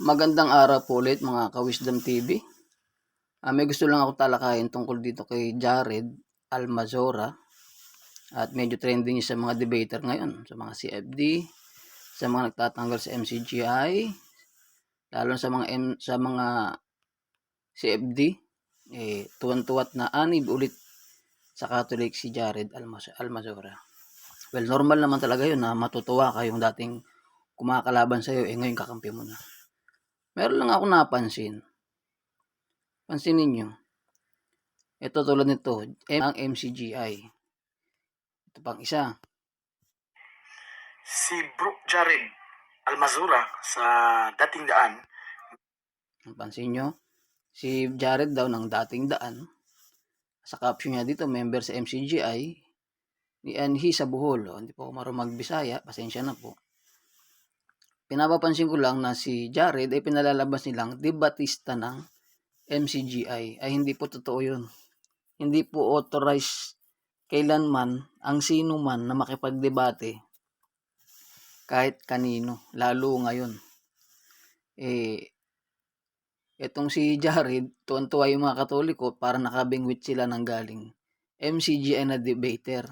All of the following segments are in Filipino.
Magandang araw po ulit mga ka-Wisdom TV. Ah, may gusto lang ako talakayin tungkol dito kay Jared Almazora. At medyo trending niya sa mga debater ngayon, sa mga CFD, sa mga nagtatanggal sa MCGI, lalo sa mga M, sa mga CFD, eh, tuwan-tuwat na anib ulit sa Catholic si Jared Almaz- Almazora. Well, normal naman talaga yun na matutuwa kayong dating kumakalaban sa'yo, eh ngayon kakampi mo na. Meron lang ako napansin. Pansinin nyo. Ito tulad nito, M- ang MCGI. Ito pang isa. si Bro Jared Almazura sa dating daan Pansin nyo, si Jared daw ng dating daan. Sa caption niya dito, member sa MCGI. Ni Anhi sa Bohol. Hindi po ako marunong magbisaya. Pasensya na po. Pinapapansin ko lang na si Jared ay pinalalabas nilang debatista ng MCGI. Ay hindi po totoo yun. Hindi po authorized kailanman ang sino man na makipagdebate kahit kanino, lalo ngayon. Eh, Itong si Jared, tuwan-tuwa yung mga katoliko para nakabingwit sila ng galing MCGI na debater.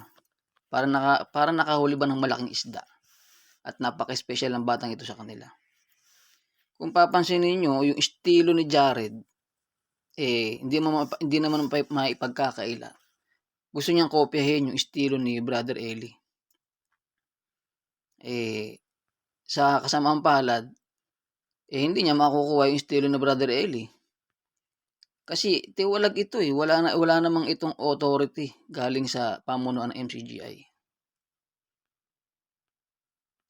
Para, naka, para nakahuli ba ng malaking isda. At napaka-special ang batang ito sa kanila. Kung papansinin nyo, yung estilo ni Jared, eh, hindi, mo, mapa- hindi naman pa- maipagkakaila. Gusto niyang kopyahin yung estilo ni Brother Eli. Eh, sa kasamaang palad, eh hindi niya makukuha yung estilo ni Brother Eli. Kasi tiwalag ito eh, wala na wala namang itong authority galing sa pamunuan ng MCGI.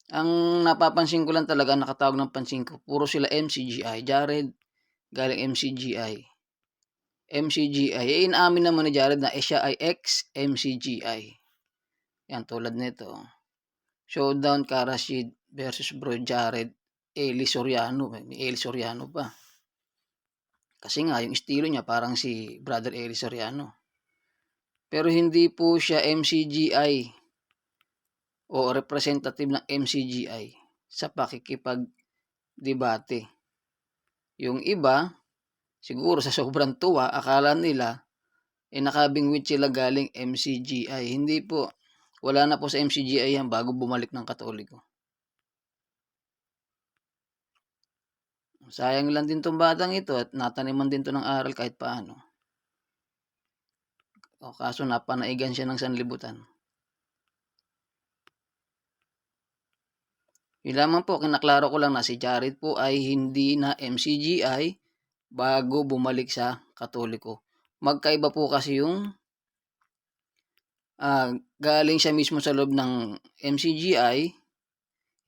Ang napapansin ko lang talaga nakatawag ng pansin ko, puro sila MCGI. Jared galing MCGI. MCGI. Eh, inamin naman ni Jared na eh, siya ay ex-MCGI. Yan, tulad nito. Showdown Karashid versus Bro Jared Eli Soriano. May Eli Soriano pa. Kasi nga, yung estilo niya parang si Brother Eli Soriano. Pero hindi po siya MCGI o representative ng MCGI sa pakikipag-debate. Yung iba, siguro sa sobrang tuwa, akala nila, eh nakabingwit sila galing MCGI. Hindi po. Wala na po sa MCGI yan bago bumalik ng Katoliko. Sayang lang din tong batang ito at nataniman din to ng aral kahit paano. O kaso napanaigan siya ng sanlibutan. Yun lamang po, kinaklaro ko lang na si Jared po ay hindi na MCGI bago bumalik sa Katoliko. Magkaiba po kasi yung ah, galing siya mismo sa loob ng MCGI,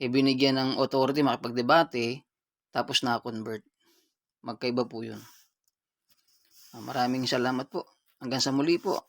ibinigyan ng authority makipagdebate, tapos na-convert. Magkaiba po yun. Ah, maraming salamat po. Hanggang sa muli po.